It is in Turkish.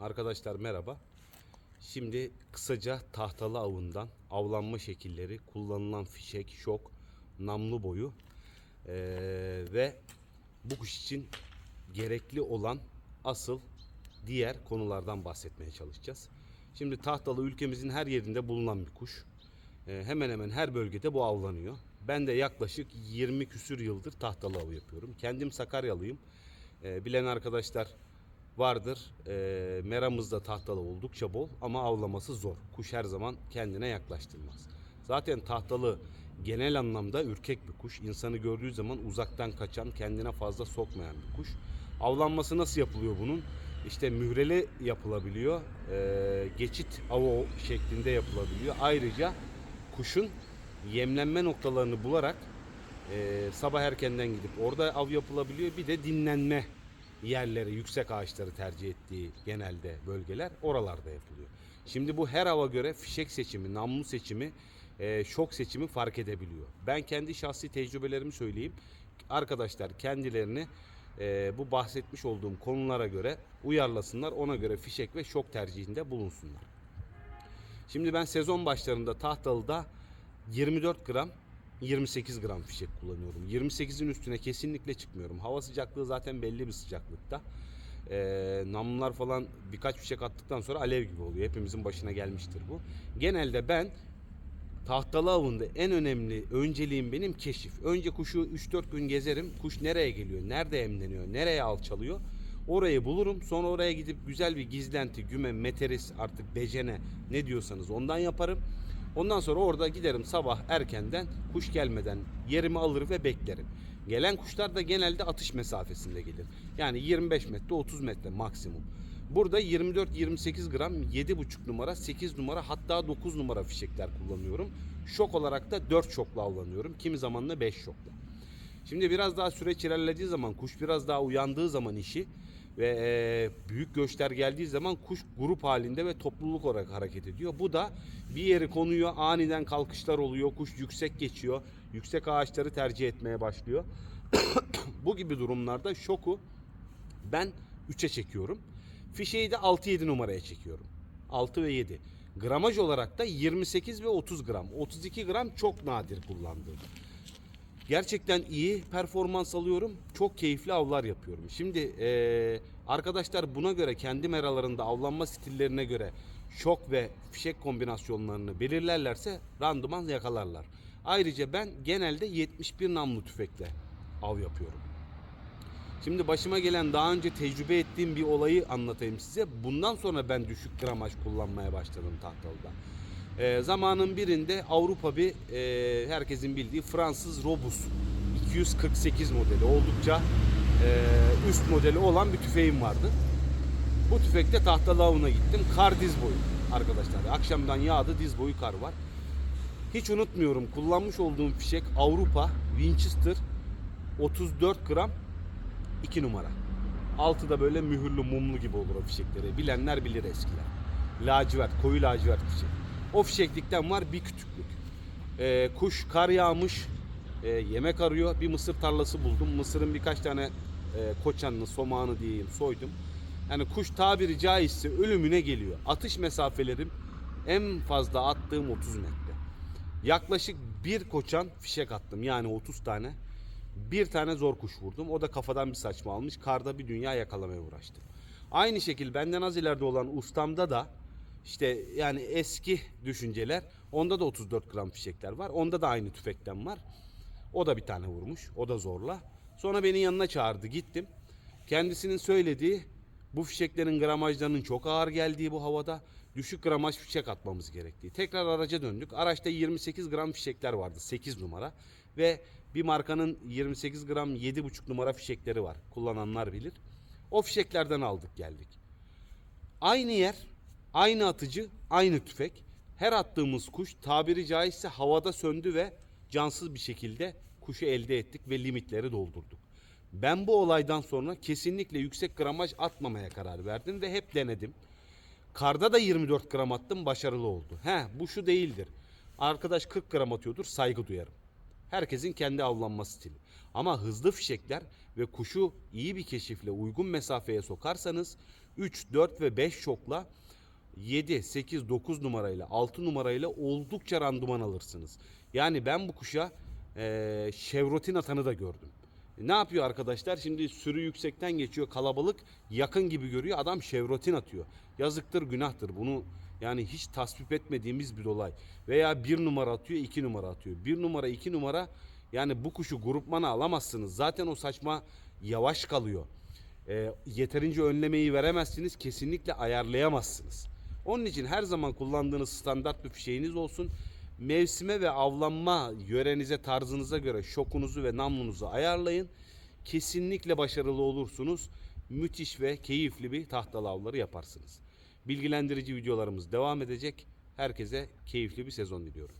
Arkadaşlar merhaba. Şimdi kısaca tahtalı avından avlanma şekilleri, kullanılan fişek, şok, namlu boyu eee, ve bu kuş için gerekli olan asıl diğer konulardan bahsetmeye çalışacağız. Şimdi tahtalı ülkemizin her yerinde bulunan bir kuş. Eee, hemen hemen her bölgede bu avlanıyor. Ben de yaklaşık 20 küsür yıldır tahtalı av yapıyorum. Kendim Sakaryalıyım. Eee, bilen arkadaşlar vardır. Eee meramızda tahtalı oldukça bol ama avlaması zor. Kuş her zaman kendine yaklaştırmaz. Zaten tahtalı genel anlamda ürkek bir kuş. İnsanı gördüğü zaman uzaktan kaçan, kendine fazla sokmayan bir kuş. Avlanması nasıl yapılıyor bunun? İşte mühreli yapılabiliyor. Eee, geçit avı şeklinde yapılabiliyor. Ayrıca kuşun yemlenme noktalarını bularak eee, sabah erkenden gidip orada av yapılabiliyor. Bir de dinlenme yerleri, yüksek ağaçları tercih ettiği genelde bölgeler oralarda yapılıyor. Şimdi bu her hava göre fişek seçimi, namlu seçimi, eee, şok seçimi fark edebiliyor. Ben kendi şahsi tecrübelerimi söyleyeyim. Arkadaşlar kendilerini eee, bu bahsetmiş olduğum konulara göre uyarlasınlar. Ona göre fişek ve şok tercihinde bulunsunlar. Şimdi ben sezon başlarında Tahtalı'da 24 gram 28 gram fişek kullanıyorum. 28'in üstüne kesinlikle çıkmıyorum. Hava sıcaklığı zaten belli bir sıcaklıkta. Ee, namlular falan birkaç fişek attıktan sonra alev gibi oluyor. Hepimizin başına gelmiştir bu. Genelde ben tahtalı avında en önemli önceliğim benim keşif. Önce kuşu 3-4 gün gezerim. Kuş nereye geliyor, nerede emleniyor, nereye alçalıyor. Orayı bulurum. Sonra oraya gidip güzel bir gizlenti, güme, meteris artık becene ne diyorsanız ondan yaparım. Ondan sonra orada giderim sabah erkenden kuş gelmeden yerimi alır ve beklerim. Gelen kuşlar da genelde atış mesafesinde gelir. Yani 25 metre 30 metre maksimum. Burada 24-28 gram 7,5 numara 8 numara hatta 9 numara fişekler kullanıyorum. Şok olarak da 4 şokla avlanıyorum. Kimi zaman da 5 şokla. Şimdi biraz daha süreç ilerlediği zaman kuş biraz daha uyandığı zaman işi ve e, büyük göçler geldiği zaman kuş grup halinde ve topluluk olarak hareket ediyor. Bu da bir yeri konuyor aniden kalkışlar oluyor kuş yüksek geçiyor yüksek ağaçları tercih etmeye başlıyor. Bu gibi durumlarda şoku ben 3'e çekiyorum. Fişeyi de 6-7 numaraya çekiyorum. 6 ve 7. Gramaj olarak da 28 ve 30 gram. 32 gram çok nadir kullandığım. Gerçekten iyi performans alıyorum. Çok keyifli avlar yapıyorum. Şimdi eee, arkadaşlar buna göre kendi meralarında avlanma stillerine göre şok ve fişek kombinasyonlarını belirlerlerse randıman yakalarlar. Ayrıca ben genelde 71 namlu tüfekle av yapıyorum. Şimdi başıma gelen daha önce tecrübe ettiğim bir olayı anlatayım size. Bundan sonra ben düşük gramaj kullanmaya başladım tahtalıda. Ee, zamanın birinde Avrupa bir e, herkesin bildiği Fransız Robus 248 modeli oldukça e, üst modeli olan bir tüfeğim vardı. Bu tüfekte tahtalı avına gittim. Kar diz boyu arkadaşlar. Akşamdan yağdı diz boyu kar var. Hiç unutmuyorum kullanmış olduğum fişek Avrupa Winchester 34 gram 2 numara. Altı da böyle mühürlü mumlu gibi olur o fişekleri. Bilenler bilir eskiler. Lacivert, koyu lacivert fişek. O fişeklikten var bir küçüklük. Ee, kuş kar yağmış, e, yemek arıyor. Bir mısır tarlası buldum. Mısırın birkaç tane e, koçanını, somağını diyeyim soydum. Yani kuş tabiri caizse ölümüne geliyor. Atış mesafelerim en fazla attığım 30 metre. Yaklaşık bir koçan fişek attım. Yani 30 tane. Bir tane zor kuş vurdum. O da kafadan bir saçma almış. Karda bir dünya yakalamaya uğraştım. Aynı şekil benden az ileride olan ustamda da işte yani eski düşünceler. Onda da 34 gram fişekler var. Onda da aynı tüfekten var. O da bir tane vurmuş. O da zorla. Sonra beni yanına çağırdı. Gittim. Kendisinin söylediği bu fişeklerin gramajlarının çok ağır geldiği bu havada düşük gramaj fişek atmamız gerektiği. Tekrar araca döndük. Araçta 28 gram fişekler vardı 8 numara ve bir markanın 28 gram 7,5 numara fişekleri var. Kullananlar bilir. O fişeklerden aldık geldik. Aynı yer, aynı atıcı, aynı tüfek. Her attığımız kuş tabiri caizse havada söndü ve cansız bir şekilde kuşu elde ettik ve limitleri doldurduk. Ben bu olaydan sonra kesinlikle yüksek gramaj atmamaya karar verdim ve hep denedim. Karda da 24 gram attım başarılı oldu. He bu şu değildir. Arkadaş 40 gram atıyordur saygı duyarım. Herkesin kendi avlanma stili. Ama hızlı fişekler ve kuşu iyi bir keşifle uygun mesafeye sokarsanız 3, 4 ve 5 şokla 7, 8, 9 numarayla 6 numarayla oldukça randıman alırsınız. Yani ben bu kuşa eee şevrotin atanı da gördüm. Ne yapıyor arkadaşlar? Şimdi sürü yüksekten geçiyor kalabalık yakın gibi görüyor adam şevrotin atıyor. Yazıktır günahtır bunu yani hiç tasvip etmediğimiz bir olay. Veya bir numara atıyor iki numara atıyor. Bir numara iki numara yani bu kuşu grupmana alamazsınız. Zaten o saçma yavaş kalıyor. Ee, yeterince önlemeyi veremezsiniz. Kesinlikle ayarlayamazsınız. Onun için her zaman kullandığınız standart bir fişeğiniz olsun. Mevsime ve avlanma yörenize, tarzınıza göre şokunuzu ve namlunuzu ayarlayın. Kesinlikle başarılı olursunuz. Müthiş ve keyifli bir tahtalı avları yaparsınız. Bilgilendirici videolarımız devam edecek. Herkese keyifli bir sezon diliyorum.